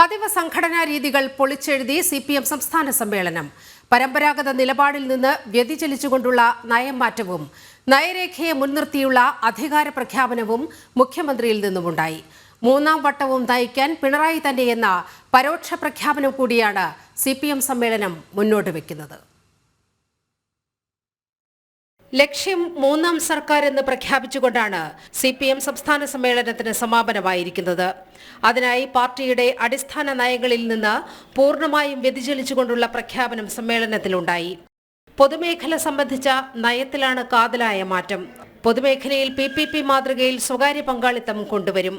പതിവ് സംഘടനാ രീതികൾ പൊളിച്ചെഴുതി സി പി എം സംസ്ഥാന സമ്മേളനം. പരമ്പരാഗത നിലപാടിൽ നിന്ന് വ്യതിചലിച്ചുകൊണ്ടുള്ള നയം മാറ്റവും നയരേഖയെ മുൻനിർത്തിയുള്ള അധികാര പ്രഖ്യാപനവും മുഖ്യമന്ത്രിയിൽ നിന്നുമുണ്ടായി. മൂന്നാം വട്ടവും നയിക്കാൻ പിണറായി തന്നെയെന്ന പരോക്ഷ പ്രഖ്യാപനം കൂടിയാണ് സി സമ്മേളനം മുന്നോട്ട് വെക്കുന്നത്. ലക്ഷ്യം മൂന്നാം സർക്കാർ എന്ന് പ്രഖ്യാപിച്ചുകൊണ്ടാണ് സി പി എം സംസ്ഥാന സമ്മേളനത്തിന് സമാപനമായിരിക്കുന്നത്. അതിനായി പാർട്ടിയുടെ അടിസ്ഥാന നയങ്ങളിൽ നിന്ന് പൂർണമായും വ്യതിചലിച്ചുകൊണ്ടുള്ള പ്രഖ്യാപനം സമ്മേളനത്തിലുണ്ടായി. പൊതുമേഖല സംബന്ധിച്ച നയത്തിലാണ് കാതലായ മാറ്റം. പൊതുമേഖലയിൽ പി പി പി മാതൃകയിൽ സ്വകാര്യ പങ്കാളിത്തം കൊണ്ടുവരും.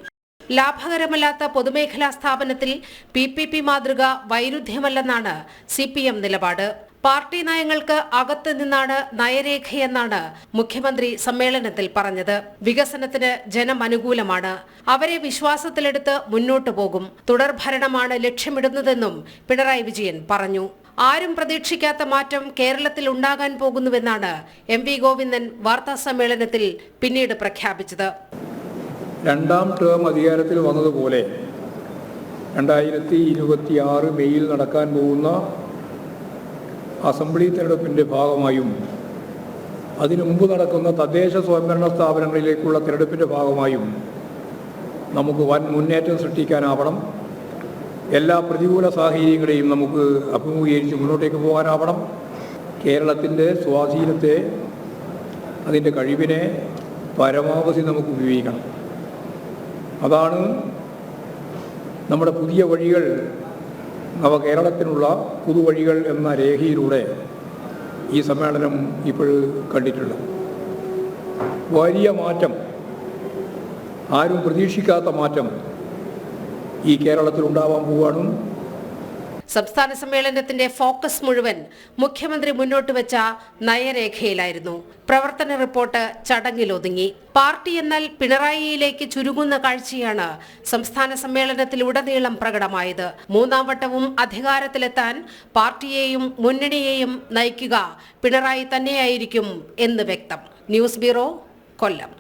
ലാഭകരമല്ലാത്ത പൊതുമേഖലാ സ്ഥാപനത്തിൽ പി പി പി മാതൃക വൈരുദ്ധ്യമല്ലെന്നാണ് സി പി എം നിലപാട്. പാർട്ടി നയങ്ങൾക്ക് അകത്ത് നിന്നാണ് നയരേഖയെന്നാണ് മുഖ്യമന്ത്രി സമ്മേളനത്തിൽ പറഞ്ഞത്. വികസനത്തിന് ജനം അനുകൂലമാണ്. അവരെ വിശ്വാസത്തിലെടുത്ത് മുന്നോട്ടു പോകും. തുടർഭരണമാണ് ലക്ഷ്യമിടുന്നതെന്നും പിണറായി വിജയൻ പറഞ്ഞു. ആരും പ്രതീക്ഷിക്കാത്ത മാറ്റം കേരളത്തിൽ ഉണ്ടാകാൻ പോകുന്നുവെന്നാണ് എം വി ഗോവിന്ദൻ വാർത്താ സമ്മേളനത്തിൽ പിന്നീട് പ്രഖ്യാപിച്ചത്. രണ്ടാം ടേം അധികാരത്തിൽ വന്നതുപോലെ രണ്ടായിരത്തി ഇരുപത്തി ആറ് മെയ്യിൽ നടക്കാൻ പോകുന്ന അസംബ്ലി തെരഞ്ഞെടുപ്പിന്റെ ഭാഗമായും അതിനു മുമ്പ് നടക്കുന്ന തദ്ദേശ സ്വയംഭരണ സ്ഥാപനങ്ങളിലേക്കുള്ള തിരഞ്ഞെടുപ്പിന്റെ ഭാഗമായും നമുക്ക് വൻ മുന്നേറ്റം സൃഷ്ടിക്കാനാവണം. എല്ലാ പ്രതികൂല സാഹചര്യങ്ങളെയും നമുക്ക് അഭിമുഖീകരിച്ച് മുന്നോട്ടേക്ക് പോകാനാവണം. കേരളത്തിന്റെ സ്വാധീനത്തെ അതിന്റെ കഴിവിനെ പരമാവധി നമുക്ക് ഉപയോഗിക്കണം. അതാണ് നമ്മുടെ പുതിയ വഴികൾ. നവകേരളത്തിനുള്ള പുതുവഴികൾ എന്ന രേഖയിലൂടെ ഈ സമ്മേളനം ഇപ്പോൾ കണ്ടിട്ടുള്ളത്. വലിയ മാറ്റം ആരും പ്രതീക്ഷിക്കാത്ത മാറ്റം ഈ കേരളത്തിൽ ഉണ്ടാവാൻ പോവുകയാണ്. സംസ്ഥാന സമ്മേളനത്തിന്റെ ഫോക്കസ് മുഴുവൻ മുഖ്യമന്ത്രി മുന്നോട്ട് വെച്ച നയരേഖയിലായിരുന്നു. പ്രവർത്തന റിപ്പോർട്ട് ചടങ്ങിൽ ഒതുങ്ങി. പാർട്ടി എന്നാൽ പിണറായിയിലേക്ക് ചുരുങ്ങുന്ന കാഴ്ചയാണ് സംസ്ഥാന സമ്മേളനത്തിൽ ഉടനീളം പ്രകടമായത്. മൂന്നാം വട്ടവും അധികാരത്തിലെത്താൻ പാർട്ടിയെയും മുന്നണിയെയും നയിക്കുക പിണറായി തന്നെയായിരിക്കും എന്ന് വ്യക്തം. News bureau Kollam.